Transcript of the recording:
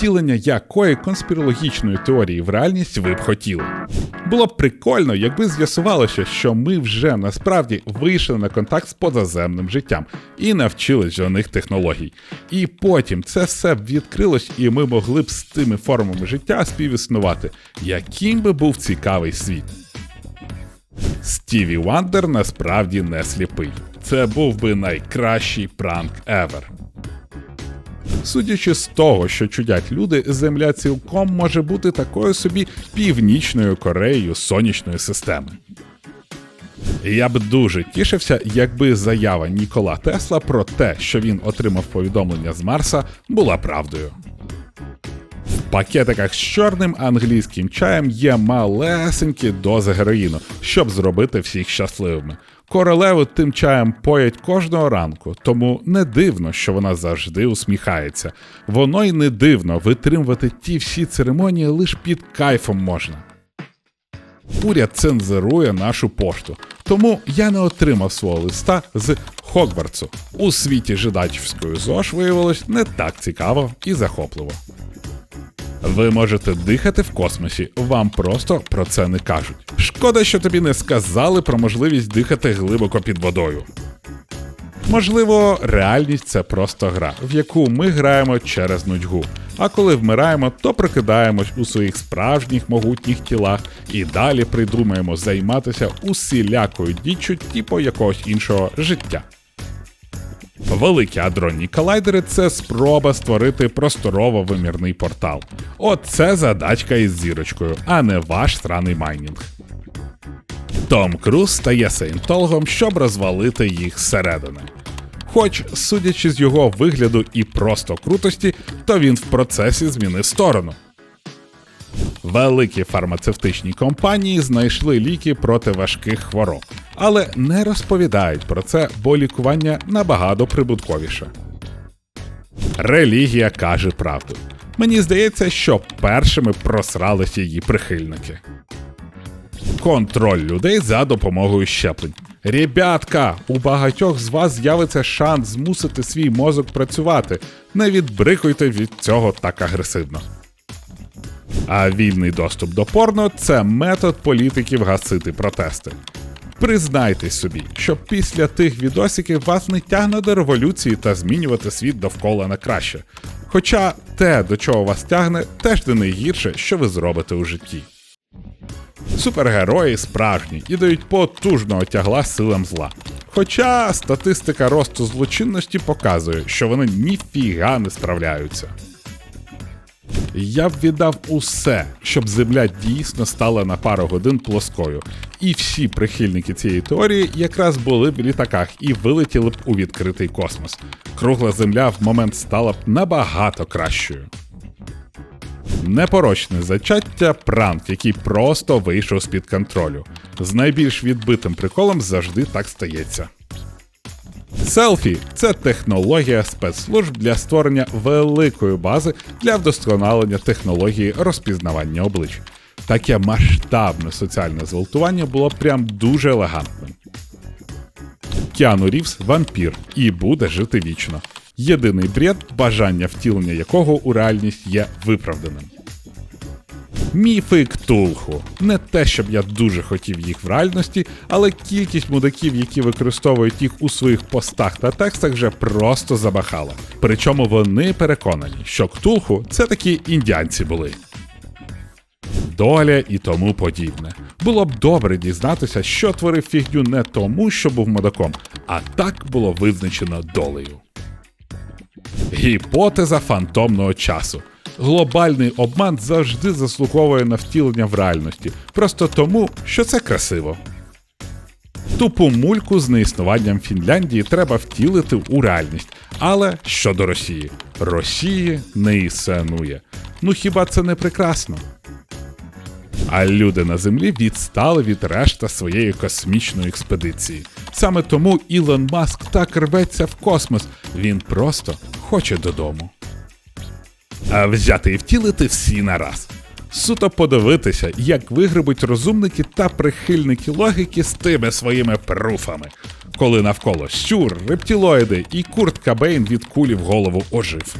втілення якої конспірологічної теорії в реальність ви б хотіли. Було б прикольно, якби з'ясувалося, що ми вже насправді вийшли на контакт з позаземним життям і навчились до них технологій. І потім це все б відкрилось, і ми могли б з тими формами життя співіснувати, яким би був цікавий світ. Стіві Вандер насправді не сліпий. Це був би найкращий пранк ever. Судячи з того, що чудять люди, Земля цілком може бути такою собі північною Кореєю сонячної системи. Я б дуже тішився, якби заява Нікола Тесла про те, що він отримав повідомлення з Марса, була правдою. В пакетиках з чорним англійським чаєм є малесенькі дози героїну, щоб зробити всіх щасливими. Королеву тим чаєм поять кожного ранку, тому не дивно, що вона завжди усміхається. Воно й не дивно витримувати ті всі церемонії лише під кайфом можна. Уряд цензурує нашу пошту, тому я не отримав свого листа з Хогвартсу. У світі жидачівської ЗОЖ виявилось не так цікаво і захопливо. Ви можете дихати в космосі, вам просто про це не кажуть. Шкода, що тобі не сказали про можливість дихати глибоко під водою. Можливо, реальність це просто гра, в яку ми граємо через нудьгу. А коли вмираємо, то прокидаємось у своїх справжніх могутніх тілах і далі придумаємо займатися усілякою діччю, типу якогось іншого життя. Великі адронні колайдери це спроба створити просторово-вимірний портал. От це задачка із зірочкою, а не ваш сраний майнінг. Том Круз стає саєнтологом, щоб розвалити їх зсередини. Хоч, судячи з його вигляду і просто крутості, то він в процесі змінив сторону. Великі фармацевтичні компанії знайшли ліки проти важких хвороб, але не розповідають про це, бо лікування набагато прибутковіше. Релігія каже правду. Мені здається, що першими просралися її прихильники. Контроль людей за допомогою щеплень. Ребятка, у багатьох з вас з'явиться шанс змусити свій мозок працювати. Не відбрикуйте від цього так агресивно. А вільний доступ до порно це метод політиків гасити протести. Признайтесь собі, що після тих відосиків вас не тягне до революції та змінювати світ довкола на краще. Хоча те, до чого вас тягне, теж не найгірше, що ви зробите у житті. Супергерої справжні і дають потужного тягла силам зла. Хоча статистика росту злочинності показує, що вони ніфіга не справляються. Я б віддав усе, щоб земля дійсно стала на пару годин плоскою, і всі прихильники цієї теорії якраз були б в літаках і вилетіли б у відкритий космос. Кругла земля в момент стала б набагато кращою. Непорочне зачаття пранк, який просто вийшов з-під контролю. З найбільш відбитим приколом завжди так стається. Селфі це технологія спецслужб для створення великої бази для вдосконалення технології розпізнавання облич. Таке масштабне соціальне зґвалтування було прям дуже елегантним. Кіану Рівс вампір і буде жити вічно. Єдиний бред, бажання втілення якого у реальність є виправданим. Міфи Ктулху. Не те, щоб я дуже хотів їх в реальності, але кількість мудаків, які використовують їх у своїх постах та текстах, вже просто забахала. Причому вони переконані, що Ктулху це такі індіанці були. Доля і тому подібне. Було б добре дізнатися, що творив фігню не тому, що був мудаком, а так було визначено долею. Гіпотеза фантомного часу. Глобальний обман завжди заслуговує на втілення в реальності, просто тому, що це красиво. Тупу мульку з неіснуванням Фінляндії треба втілити у реальність. Але щодо Росії, Росії не існує. Ну хіба це не прекрасно? А люди на землі відстали від решта своєї космічної експедиції. Саме тому Ілон Маск так рветься в космос. Він просто хоче додому. А взяти і втілити всі нараз. Суто подивитися, як вигребуть розумники та прихильники логіки з тими своїми пруфами, коли навколо щур, рептилоїди і Курт Кабейн від кулі в голову ожив.